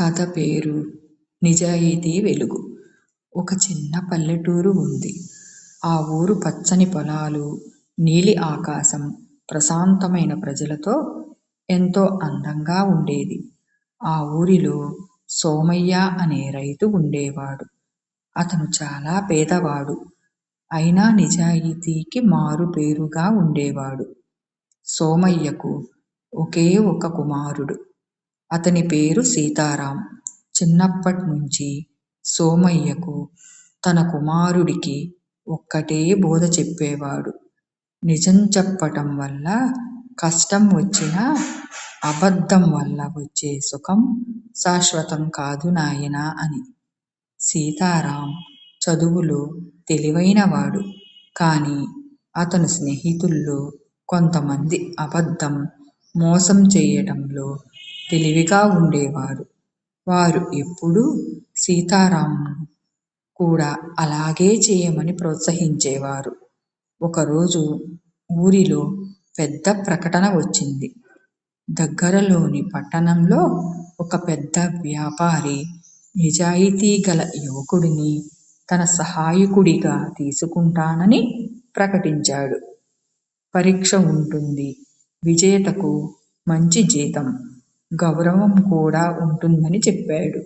కథ పేరు నిజాయితీ వెలుగు ఒక చిన్న పల్లెటూరు ఉంది. ఆ ఊరు పచ్చని పొలాలు, నీలి ఆకాశం, ప్రశాంతమైన ప్రజలతో ఎంతో అందంగా ఉండేది. ఆ ఊరిలో సోమయ్య అనే రైతు ఉండేవాడు. అతను చాలా పేదవాడు. అయినా నిజాయితీకి మారుపేరుగా ఉండేవాడు. సోమయ్యకు ఒకే ఒక కుమారుడు. అతని పేరు సీతారాం. చిన్నప్పట్నుంచీ సోమయ్యకు తన కుమారుడికి ఒక్కటే బోధ చెప్పేవాడు. నిజం చెప్పటం వల్ల కష్టం వచ్చినా అబద్ధం వల్ల వచ్చే సుఖం శాశ్వతం కాదు నాయనా అని. సీతారాం చదువులో తెలివైనవాడు. కానీ అతను స్నేహితుల్లో కొంతమంది అబద్ధం, మోసం చేయటంలో తెలివిగా ఉండేవారు. వారు ఎప్పుడూ సీతారామును కూడా అలాగే చేయమని ప్రోత్సహించేవారు. ఒకరోజు ఊరిలో పెద్ద ప్రకటన వచ్చింది. దగ్గరలోని పట్టణంలో ఒక పెద్ద వ్యాపారి నిజాయితీ గల యువకుడిని తన సహాయకుడిగా తీసుకుంటానని ప్రకటించాడు. పరీక్ష ఉంటుంది. విజేతకు మంచి జీతం, గౌరవం కూడా ఉంటుందని చెప్పాడు.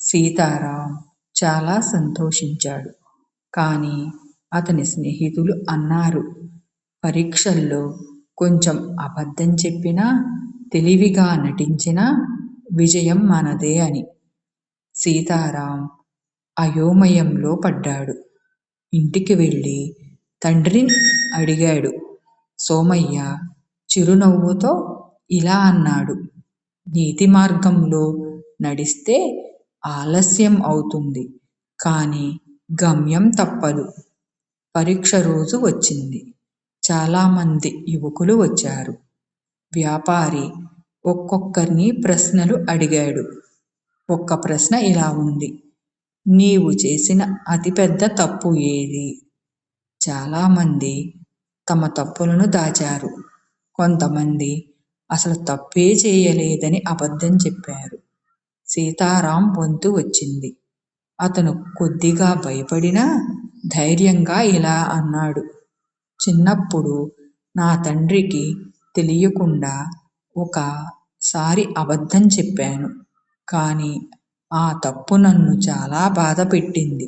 సీతారాం చాలా సంతోషించాడు. కానీ అతని స్నేహితులు అన్నారు పరీక్షల్లో కొంచెం అబద్ధం చెప్పినా, తెలివిగా నటించినా విజయం మనదే అని. సీతారాం అయోమయంలో పడ్డాడు. ఇంటికి వెళ్ళి తండ్రిని అడిగాడు. సోమయ్య చిరునవ్వుతో ఇలా అన్నాడు. నీతి మార్గంలో నడిస్తే ఆలస్యం అవుతుంది. కానీ గమ్యం తప్పదు. పరీక్ష రోజు వచ్చింది. చాలామంది యువకులు వచ్చారు. వ్యాపారి ఒక్కొక్కరిని ప్రశ్నలు అడిగాడు. ఒక్క ప్రశ్న ఇలా ఉంది. నీవు చేసిన అతిపెద్ద తప్పు ఏది? చాలామంది తమ తప్పులను దాచారు. కొంతమంది అసలు తప్పే చేయలేదని అబద్ధం చెప్పారు. సీతారాం వంతు వచ్చింది. అతను కొద్దిగా భయపడినా ధైర్యంగా ఇలా అన్నాడు. చిన్నప్పుడు నా తండ్రికి తెలియకుండా ఒకసారి అబద్ధం చెప్పాను. కానీ ఆ తప్పు నన్ను చాలా బాధపెట్టింది.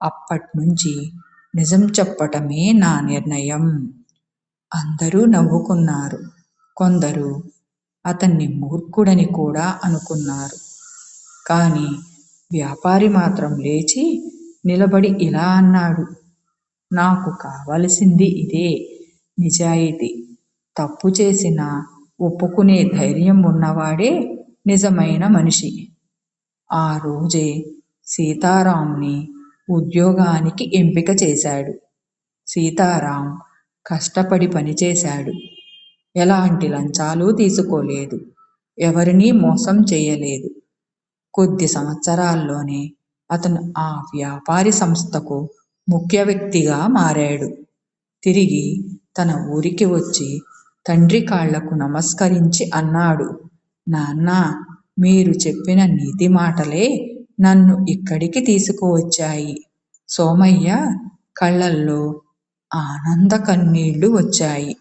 అప్పట్నుంచి నిజం చెప్పటమే నా నిర్ణయం. అందరూ నవ్వుకున్నారు. కొందరు అతన్ని మూర్ఖుడని కూడా అనుకున్నారు. కానీ వ్యాపారి మాత్రం లేచి నిలబడి ఇలా అన్నాడు. నాకు కావలసింది ఇదే నిజాయితీ. తప్పు చేసిన ఒప్పుకునే ధైర్యం ఉన్నవాడే నిజమైన మనిషి. ఆ రోజే సీతారాంని ఉద్యోగానికి ఎంపిక చేశాడు. సీతారాం కష్టపడి పనిచేశాడు. ఎలాంటి లంచాలు తీసుకోలేదు. ఎవరినీ మోసం చేయలేదు కొద్ది సంవత్సరాల్లోనే అతను ఆ వ్యాపారి సంస్థకు ముఖ్య వ్యక్తిగా మారాడు. తిరిగి తన ఊరికి వచ్చి తండ్రి కాళ్ళకు నమస్కరించి అన్నాడు. నాన్నా! మీరు చెప్పిన నీతి మాటలే నన్ను ఇక్కడికి తీసుకువచ్చాయి. సోమయ్య కళ్ళల్లో ఆనంద కన్నీళ్ళు వచ్చాయి.